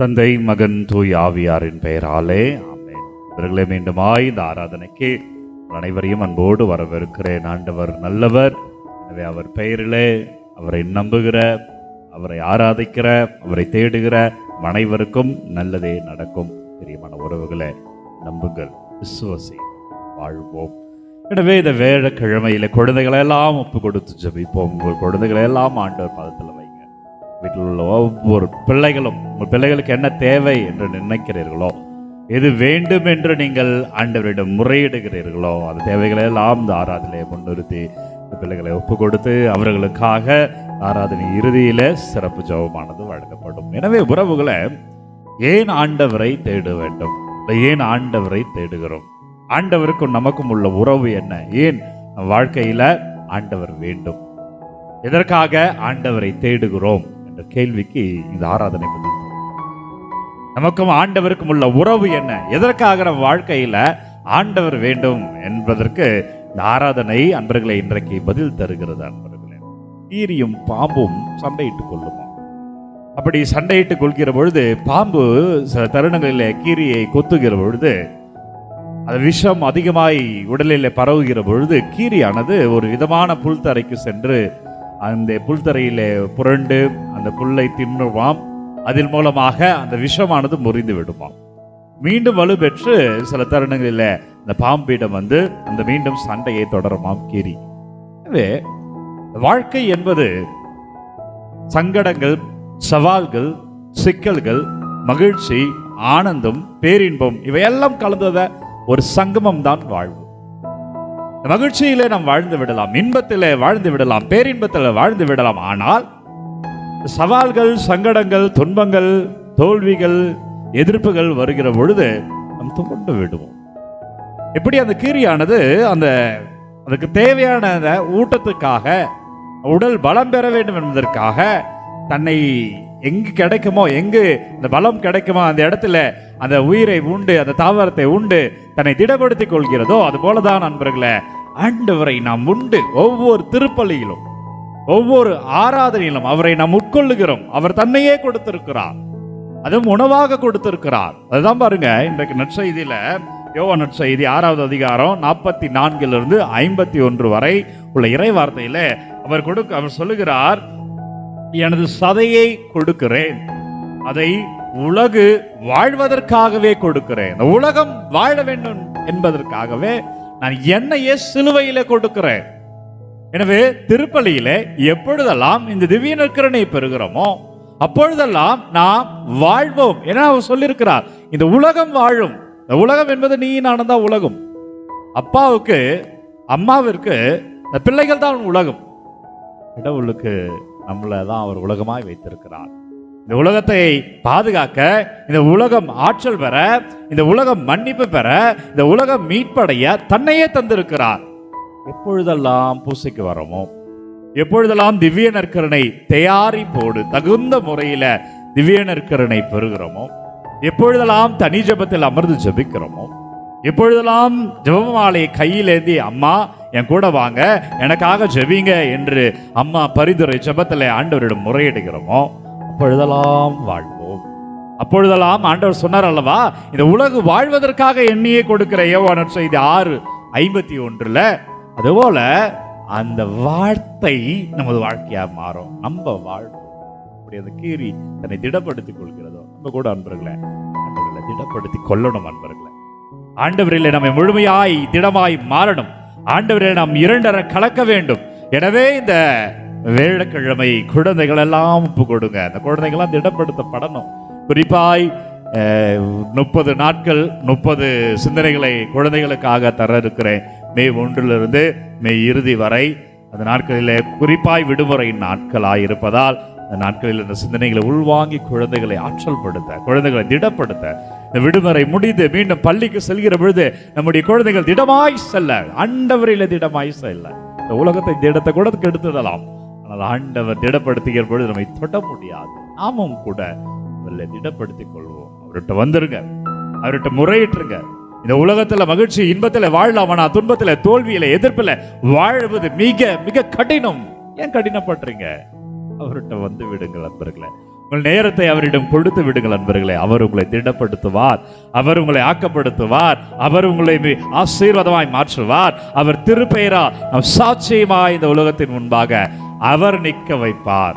தந்தை மகன் தூய் ஆவியாரின் பெயராலே ஆமென். இவர்களை மீண்டுமாய் இந்த ஆராதனைக்கு அனைவரையும் அன்போடு வரவேற்கிறேன். ஆண்டவர் நல்லவர். எனவே அவர் பெயரிலே அவரை நம்புகிற அவரை ஆராதிக்கிற அவரை தேடுகிற அனைவருக்கும் நல்லதே நடக்கும். பிரியமான உறவுகளை நம்புங்கள் விசுவசி வாழ்வோம். எனவே இந்த வேழக்கிழமையில் குழந்தைகளை எல்லாம் ஒப்பு கொடுத்து ஜபிப்போம். உங்கள் குழந்தைகளெல்லாம் ஆண்டவர் பதத்தில் வீட்டில் உள்ள ஒவ்வொரு பிள்ளைகளும் உங்கள் பிள்ளைகளுக்கு என்ன தேவை என்று நினைக்கிறீர்களோ எது வேண்டும் என்று நீங்கள் ஆண்டவரிடம் முறையிடுகிறீர்களோ அந்த தேவைகளை எல்லாம் இந்த ஆராதனையை முன்னிறுத்தி பிள்ளைகளை ஒப்பு கொடுத்து அவர்களுக்காக ஆராதனை இறுதியில் சிறப்பு ஜோபமானது வழங்கப்படும். எனவே உறவுகளை ஏன் ஆண்டவரை தேட வேண்டும்? இல்லை ஏன் ஆண்டவரை தேடுகிறோம்? ஆண்டவருக்கும் நமக்கும் உள்ள உறவு என்ன? ஏன் வாழ்க்கையில் ஆண்டவர் வேண்டும்? எதற்காக ஆண்டவரை தேடுகிறோம்? என்ற கேள்விக்கு இந்த ஆராதனை பதில் நமக்கும் ஆண்டவருக்கும் உள்ள உறவு என்ன? எதற்காக நம் வாழ்க்கையில ஆண்டவர் வேண்டும் என்பதற்கு இந்த ஆராதனை அன்பர்களை இன்றைக்கு பதில் தருகிறது அன்பர்களே. கீரியும் பாம்பும் சண்டையிட்டுக் கொள்ளுமா? அப்படி சண்டையிட்டுக் கொள்கிற பொழுது பாம்பு சில தருணங்களில் கீரியை கொத்துகிற பொழுது அது விஷம் அதிகமாய் உடலில் பரவுகிற பொழுது கீரியானது ஒரு விதமான புல்தரைக்கு சென்று அந்த புல்தரையிலே புரண்டு அந்த புல்லை தின்னுவாம். அதன் மூலமாக அந்த விஷமானது முறிந்து விடுமாம். மீண்டும் வலுப்பெற்று சில தருணங்களில் இந்த பாம்பிடம் வந்து அந்த மீண்டும் சண்டையை தொடருமாம் கீரி எனவே வாழ்க்கை என்பது சங்கடங்கள் சவால்கள் சிக்கல்கள் மகிழ்ச்சி ஆனந்தம் பேரின்பம் இவையெல்லாம் கலந்தத ஒரு சங்கமம் தான் வாழ்வு. மகிழ்ச்சியிலே நாம் வாழ்ந்து விடலாம் இன்பத்திலே வாழ்ந்து விடலாம் பேரின்பத்தில் வாழ்ந்து விடலாம். ஆனால் சவால்கள் சங்கடங்கள் துன்பங்கள் தோல்விகள் எதிர்ப்புகள் வருகிற பொழுது நாம் துவண்டு விடுவோம். எப்படி அந்த கீரியானது அந்த அதுக்கு தேவையான ஊட்டத்துக்காக உடல் பலம் பெற வேண்டும் என்பதற்காக தன்னை எங்கு கிடைக்குமோ எங்கு இந்த பலம் கிடைக்குமோ அந்த இடத்துல அந்த உயிரை உண்டு அந்த தாவரத்தை உண்டு தன்னை திடப்படுத்தி கொள்கிறதோ அது போலதான் நண்பர்களே ஆண்டவரை நாம் உண்டு ஒவ்வொரு திருப்பலியிலும் ஒவ்வொரு ஆராதனையிலும் அவரை நாம் உட்கொள்ளுகிறோம். அவர் தன்னையே கொடுத்திருக்கிறார். அதுவும் உணவாக கொடுத்திருக்கிறார். அதுதான் பாருங்க இன்றைக்கு நற்செய்தியில யோவா நற்செய்தி ஆறாவது அதிகாரம் நாற்பத்தி நான்கிலிருந்து ஐம்பத்தி ஒன்று வரை உள்ள இறை வார்த்தையில அவர் கொடுக்க அவர் சொல்லுகிறார் எனது சதையை கொடுக்கிறேன். அதை உலகு வாழ்வதற்காகவே கொடுக்கிறேன். இந்த உலகம் வாழ வேண்டும் என்பதற்காகவே நான் என்னையே சிலுவையில கொடுக்கிறேன். எனவே திருப்பலியில எப்பொழுதெல்லாம் இந்த திவ்ய நற்கரனை பெறுகிறோமோ அப்பொழுதெல்லாம் நாம் வாழ்வோம் என அவர் சொல்லியிருக்கிறார். இந்த உலகம் வாழும். இந்த உலகம் என்பது நீ நானும் தான் உலகம். அப்பாவுக்கு அம்மாவிற்கு இந்த பிள்ளைகள் தான் உலகம். கடவுளுக்கு நம்மளை தான் அவர் உலகமாய் வைத்திருக்கிறார். இந்த உலகத்தை பாதுகாக்க இந்த உலகம் ஆற்றல் பெற இந்த உலகம் மன்னிப்பு பெற இந்த உலகம் மீட்படைய தன்னையே தந்திருக்கிறார். எப்பொழுதெல்லாம் பூசைக்கு வரோமோ எப்பொழுதெல்லாம் திவ்ய நற்கருணை தயாரிப்போடு தகுந்த முறையில திவ்ய நற்கருணை பெறுகிறோமோ எப்பொழுதெல்லாம் தனி ஜெபத்தில் அமர்ந்து ஜெபிக்கிறோமோ எப்பொழுதெல்லாம் ஜெபமாலையை கையிலேந்தி அம்மா என் கூட வாங்க எனக்காக ஜெபிங்க என்று அம்மா பரிந்துரை ஜெபத்தில் ஆண்டவரிடம் முறையிடுகிறோமோ அப்பொழுதெல்லாம் வாழ்வோம். அப்பொழுதெல்லாம் ஆண்டவர் சொன்னார் அல்லவா இந்த உலகு வாழ்வதற்காக எண்ணியே கொடுக்கிற யோவானர் செய்தி ஆறு ஐம்பத்தி ஒன்றுல அதுபோல அந்த வார்த்தை நமது வாழ்க்கையா மாறும். நம்ம வாழ்வோம். அப்படி அந்த கீறி தன்னை திடப்படுத்திக் கொள்கிறதோ நம்ம கூட அன்பர்களே அன்பர்களை திடப்படுத்தி கொள்ளணும் அன்பர்களை. ஆண்டவரிலே நம்மை முழுமையாய் திடமாய் மாறணும். ஆண்டவரில் நாம் இரண்டரை கலக்க வேண்டும். எனவே இந்த வேழக்கிழமை குழந்தைகள் எல்லாம் ஒப்பு கொடுங்க. அந்த குழந்தைகள்லாம் திடப்படுத்தப்படணும். குறிப்பாய் முப்பது நாட்கள் முப்பது சிந்தனைகளை குழந்தைகளுக்காக தர இருக்கிறேன் மே ஒன்றிலிருந்து மே இறுதி வரை. அந்த நாட்களிலே குறிப்பாய் விடுமுறை நாட்களாக இருப்பதால் அந்த நாட்களில் இந்த சிந்தனைகளை உள்வாங்கி குழந்தைகளை ஆற்றல் படுத்த குழந்தைகளை திடப்படுத்த விடுமுறை முடிந்து மீண்டும் பள்ளிக்கு செல்கிற பொழுது நம்முடைய குழந்தைகள் திடமாய் செல்ல. ஆண்டவரில திடமாய் செல்ல. இந்த உலகத்தை திடத்தை கூட கெடுத்துடலாம். ஆனால் ஆண்டவர் திடப்படுத்துகிற பொழுது நம்மை தொட முடியாது. நாமும் கூட அவர்களை திடப்படுத்திக் கொள்வோம். அவர்கிட்ட வந்துருங்க. அவர்கிட்ட முறையிட்டுருங்க. இந்த உலகத்துல மகிழ்ச்சி இன்பத்துல வாழலாம். ஆனா துன்பத்துல தோல்வியில எதிர்ப்புல வாழ்வது மிக மிக கடினம். ஏன் கடினப்படுறீங்க? அவர்கிட்ட வந்து விடுங்கள் நண்பர்களே. உங்கள் நேரத்தை அவரிடம் கொடுத்து விடுங்கள் அன்பர்களே. அவர் உங்களை திடப்படுத்துவார். அவர் உங்களை ஆக்கப்படுத்துவார். அவர் உங்களை ஆசீர்வாதமாய் மாற்றுவார். அவர் திருப்பெயரா நம் சாட்சியமாய் இந்த உலகத்தின் முன்பாக அவர் நிற்க வைப்பார்.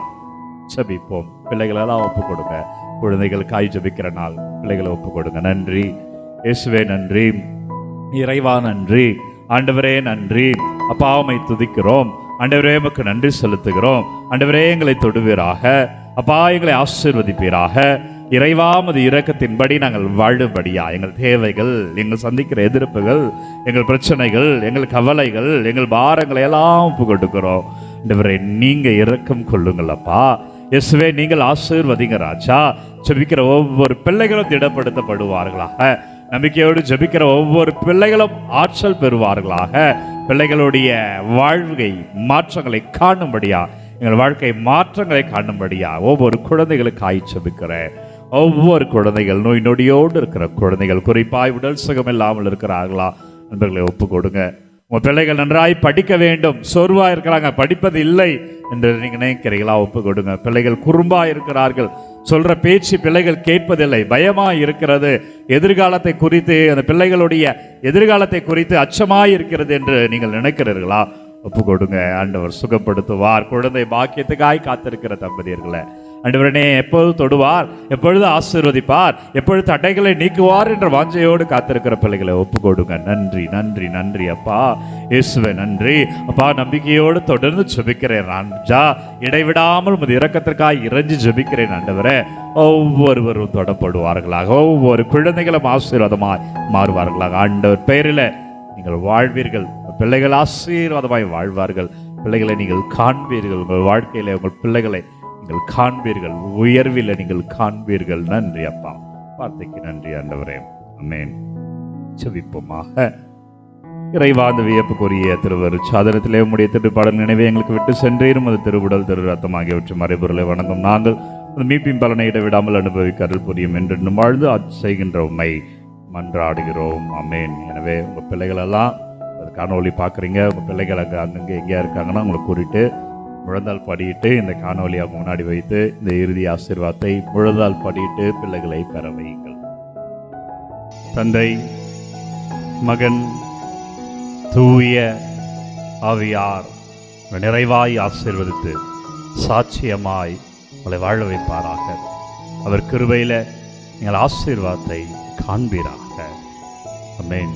ஜபிப்போம். பிள்ளைகளெல்லாம் ஒப்பு கொடுங்க. குழந்தைகள் காய் ஜபிக்கிற நாள். பிள்ளைகளை ஒப்பு கொடுங்க. நன்றி. இயேசுவே நன்றி. இறைவா நன்றி. ஆண்டவரே நன்றி. அப்பாவை துதிக்கிறோம். ஆண்டவரே உமக்கு நன்றி செலுத்துகிறோம். ஆண்டவரே எங்களை தொடுவீராக. அப்பா எங்களை ஆசீர்வதிப்பீராக. இறைவாமது இரக்கத்தின்படி நாங்கள் வாழும்படியா. எங்கள் தேவைகள் எங்கள் சந்திக்கிற எதிர்ப்புகள் எங்கள் பிரச்சனைகள் எங்கள் கவலைகள் எங்கள் பாரங்களை எல்லாம் ஒப்பு கொடுக்கிறோம் ஆண்டவரே நீங்கள் இரக்கம் கொள்ளுங்களப்பா இயேசுவே நீங்கள் ஆசீர்வதிங்க ராஜா. ஜபிக்கிற ஒவ்வொரு பிள்ளைகளும் திடப்படுத்தப்படுவார்களாக. நம்பிக்கையோடு ஜபிக்கிற ஒவ்வொரு பிள்ளைகளும் ஆற்றல் பெறுவார்களாக. பிள்ளைகளுடைய வாழ்வை மாற்றங்களை காணும்படியாக எங்கள் வாழ்க்கை மாற்றங்களை காணும்படியா ஒவ்வொரு குழந்தைகளுக்கு ஜெபிக்கிறேன். ஒவ்வொரு குழந்தைகள் நோய் நொடியோடு இருக்கிற குழந்தைகள் குறிப்பாய் உடல் சுகம் இல்லாமல் இருக்கிறார்களா நண்பர்களை ஒப்பு கொடுங்க உங்கள் பிள்ளைகள் நன்றாய் படிக்க வேண்டும். சோர்வாக இருக்கிறாங்க படிப்பது இல்லை என்று நீங்கள் நினைக்கிறீங்களா ஒப்பு கொடுங்க பிள்ளைகள் குறும்பாக இருக்கிறார்கள். சொல்கிற பேச்சு பிள்ளைகள் கேட்பதில்லை. பயமாக இருக்கிறது. எதிர்காலத்தை குறித்து அந்த பிள்ளைகளுடைய எதிர்காலத்தை குறித்து அச்சமாக இருக்கிறது என்று நீங்கள் நினைக்கிறீர்களா? ஒப்பு கொடுங்க. ஆண்டவர் சுகப்படுத்துவார். குழந்தை பாக்கியத்துக்காய் காத்திருக்கிற தம்பதியர்களை. ஆண்டவரனே எப்பொழுது தொடுவார்? எப்பொழுது ஆசீர்வதிப்பார்? எப்பொழுது தடைகளை நீக்குவார் என்ற வாஞ்சையோடு காத்திருக்கிற பிள்ளைகளை ஒப்பு கொடுங்க. நன்றி நன்றி நன்றி அப்பா. இயேசுவே நன்றி. அப்பா நம்பிக்கையோடு தொடர்ந்து ஜெபிக்கிறேன் ராஜா. இடைவிடாமல் உமது இரக்கத்திற்காக இறைஞ்சி ஜெபிக்கிறேன் ஆண்டவரே. ஒவ்வொருவரும் தொடப்படுவார்களாக. ஒவ்வொரு குழந்தைகளும் ஆசீர்வாதமாய் மாறுவார்களாக. ஆண்டவர் பெயரில் நீங்கள் வாழ்வீர்கள். பிள்ளைகள் ஆசீர்வாதமாய் வாழ்வார்கள். பிள்ளைகளை நீங்கள் காண்பீர்கள். உங்கள் வாழ்க்கையில உங்கள் பிள்ளைகளை நீங்கள் காண்பீர்கள். உயர்வில் நீங்கள் காண்பீர்கள். நன்றி அப்பா. வார்த்தைக்கு நன்றி ஆண்டவரே. அமேன் செவிப்போமாக இறைவா அந்த வியப்புக்குரிய திருவர் சாதனத்திலே உடைய திருப்பாடல் நினைவை எங்களுக்கு விட்டு சென்றேரும். அது திருவுடல் திரு ரத்தம் ஆகியவற்றை மறைபொருளை வணங்கும் நாங்கள். அந்த மீட்பின் பலனை இடைவிடாமல் அனுபவிக்க அருள் புரியும் என்று வாழ்ந்து அச் செய்கின்ற உண்மை மன்றாடுகிறோம். அமேன் எனவே உங்கள் பிள்ளைகளெல்லாம் காணொலி பார்க்குறீங்க உங்கள் பிள்ளைகள் அங்கே அங்கங்கே எங்கேயா இருக்காங்கன்னா உங்களை கூறிட்டு முழந்தால் படியிட்டு இந்த காணொலியை அவங்க முன்னாடி வைத்து இந்த இறுதி ஆசீர்வாதத்தை முழந்தால் படியிட்டு பிள்ளைகளை பெற வையுங்கள். தந்தை மகன் தூய ஆவியார் நிறைவாய் ஆசீர்வதித்து சாட்சியமாய் உங்களை வாழ வைப்பாராக. அவர் கிருபையில் நீங்கள் ஆசீர்வாதத்தை காண்பீராக. அமேன்.